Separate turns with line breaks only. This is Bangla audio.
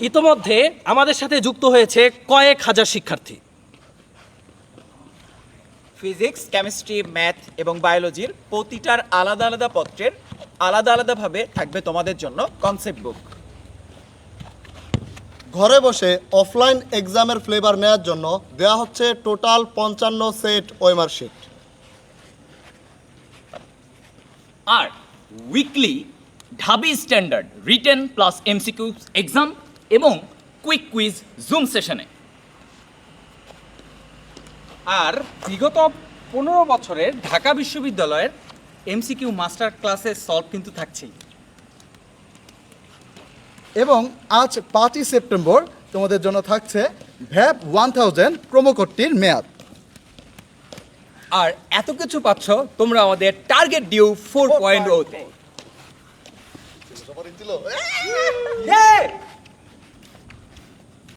ইতোমধ্যে আমাদের সাথে যুক্ত হয়েছে কয়েক হাজার শিক্ষার্থী।
ফিজিক্স কেমিস্ট্রি ম্যাথ এবং বায়োলজির প্রতিটার আলাদা আলাদা পত্রের আলাদা আলাদাভাবে থাকবে তোমাদের জন্য কনসেপ্ট বুক
ঘরে বসে অফলাইন এক্সামের ফ্লেভার নেওয়ার জন্য দেওয়া হচ্ছে টোটাল পঞ্চান্ন সেট ওয়েমার শিট
আর উইকলি ঢাবি standard written plus MCQ exam এবং কুইক কুইজ জুম সেশনে
আর বিগত পনেরো বছরের ঢাকা বিশ্ববিদ্যালয়ের এমসিকিউ মাস্টার ক্লাসের সলভ কিন্তু থাকছেই।
এবং আজ পাঁচই সেপ্টেম্বর তোমাদের জন্য থাকছে ভ্যাপ ওয়ান থাউজেন্ড প্রোমো কোডটির মেয়াদ।
আর এত কিছু পাচ্ছ তোমরা আমাদের টার্গেট ডিউ ফোর পয়েন্ট ওতে